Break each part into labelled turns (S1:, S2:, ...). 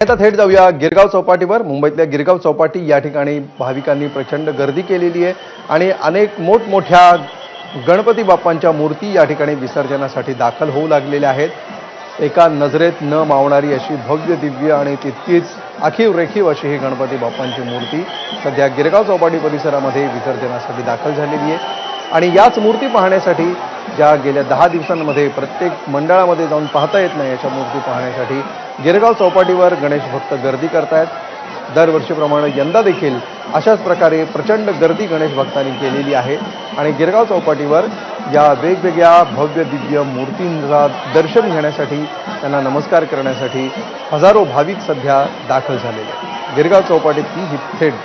S1: आता थेट जाऊया गिरगाव चौपाटीवर. मुंबईतल्या गिरगाव चौपाटी या ठिकाणी भाविकांनी प्रचंड गर्दी केलेली आहे आणि अनेक मोठमोठ्या गणपती बाप्पांच्या मूर्ती या ठिकाणी विसर्जनासाठी दाखल होऊ लागलेल्या आहेत. एका नजरेत न मावणारी अशी भव्य दिव्य आणि तितकीच अखीव रेखीव अशी ही गणपती बाप्पांची मूर्ती सध्या गिरगाव चौपाटी परिसरामध्ये विसर्जनासाठी दाखल झालेली आहे. आणि याच मूर्ती पाहण्यासाठी ज्या गेल्या दहा दिवसांमध्ये प्रत्येक मंडळामध्ये जाऊन पाहता येत नाही अशा मूर्ती पाहण्यासाठी गिरगाव चौपाटीवर गणेश भक्त गर्दी करतायत. दरवर्षीप्रमाणे यंदा देखील अशाच प्रकारे प्रचंड गर्दी गणेश भक्तांनी केलेली आहे आणि गिरगाव चौपाटीवर या वेगवेगळ्या भव्य दिव्य मूर्तींचा दर्शन घेण्यासाठी त्यांना नमस्कार करण्यासाठी हजारो भाविक सध्या दाखल झालेले गिरगाव चौपाटीतली ही थेट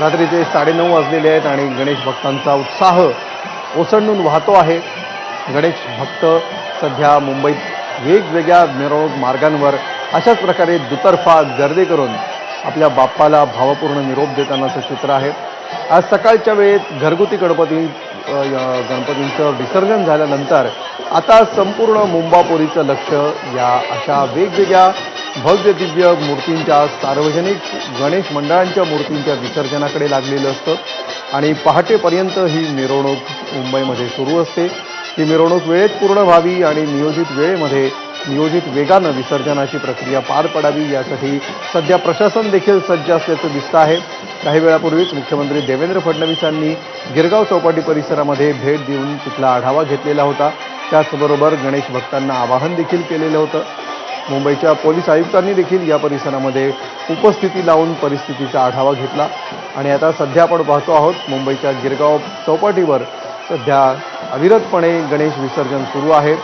S1: रात्रीचे साडेनऊ वाजलेले आहेत आणि गणेश भक्तांचा उत्साह ओसंडून वाहतो आहे. गणेश भक्त सध्या मुंबईत वेगवेगळ्या मिरवणूक मार्गांवर अशाच प्रकारे दुतर्फा गर्दी करून आपल्या बाप्पाला भावपूर्ण निरोप देतानाचं चित्र आहे. आज सकाळच्या वेळेत घरगुती गणपती गणपतींचं विसर्जन झाल्यानंतर आता संपूर्ण मुंबापुरीचं लक्ष या अशा वेगवेगळ्या भव्य दिव्य मूर्तींच्या सार्वजनिक गणेश मंडळांच्या मूर्तींच्या विसर्जनाकडे लागलेलं असतं. आणि पहाटेपर्यंत ही मिरवणूक मुंबईमध्ये सुरू असते. ही मिरवणूक वेळेत पूर्ण व्हावी आणि नियोजित वेळेमध्ये नियोजित वेगानं विसर्जनाची प्रक्रिया पार पडावी यासाठी सध्या प्रशासन देखील सज्ज असल्याचं दिसतं आहे. काही वेळापूर्वीच मुख्यमंत्री देवेंद्र फडणवीसांनी गिरगाव चौपाटी परिसरामध्ये भेट देऊन तिथला आढावा घेतलेला होता. त्याचबरोबर गणेश भक्तांना आवाहन देखील केलेलं होतं. मुंबईच्या पोलीस आयुक्तांनी देखील या परिसरामध्ये उपस्थिती लावून परिस्थितीचा आढावा घेतला. आणि आता सध्या आपण पाहतो आहोत मुंबईच्या गिरगाव चौपाटीवर सध्या अविरतपणे गणेश विसर्जन सुरू आहे.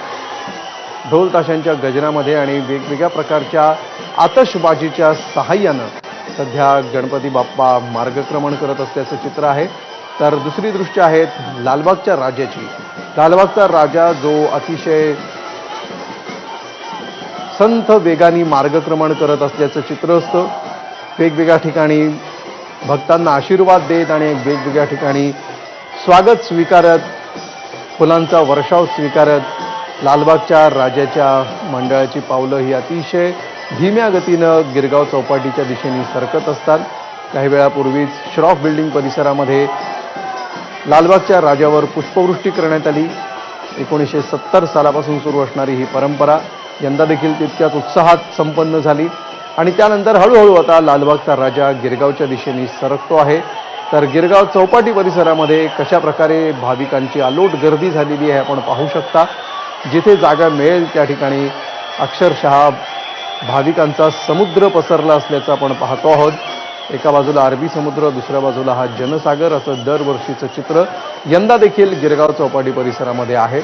S1: ढोल ताशांच्या गजनामध्ये आणि वेगवेगळ्या प्रकारच्या आतषबाजीच्या सहाय्यानं सध्या गणपती बाप्पा मार्गक्रमण करत असल्याचं चित्र आहे. तर दुसरी दृष्टी आहेत लालबागच्या राजाची. लालबागचा राजा जो अतिशय संथ वेगाने मार्गक्रमण करत असल्याचं चित्र असतं. वेगवेगळ्या ठिकाणी भक्तांना आशीर्वाद देत आणि वेगवेगळ्या ठिकाणी स्वागत स्वीकारत फुलांचा वर्षाव स्वीकारत लालबागच्या राजाच्या मंडळाची पावलं ही अतिशय धीम्या गतीनं गिरगाव चौपाटीच्या दिशेने सरकत असतात. काही वेळापूर्वीच श्रॉफ बिल्डिंग परिसरामध्ये लालबागच्या राजावर पुष्पवृष्टी करण्यात आली. एकोणीसशे सत्तर सालापासून सुरू असणारी ही परंपरा यंदा देखील तितक्याच उत्साहात संपन्न झाली. आणि त्यानंतर हळूहळू आता लालबागचा राजा गिरगावच्या दिशेने सरकतो आहे. तर गिरगाव चौपाटी परिसरामध्ये कशा प्रकारे भाविकांची अलोट गर्दी झालेली आहे आपण पाहू शकता. जिथे जागा मिळेल त्या ठिकाणी अक्षरशः भाविकांचा समुद्र पसरला असल्याचं आपण पाहतो आहोत. एका बाजूला अरबी समुद्र दुसऱ्या बाजूला हा जनसागर असं दरवर्षीचं चित्र यंदा देखील गिरगाव चौपाटी परिसरामध्ये आहे.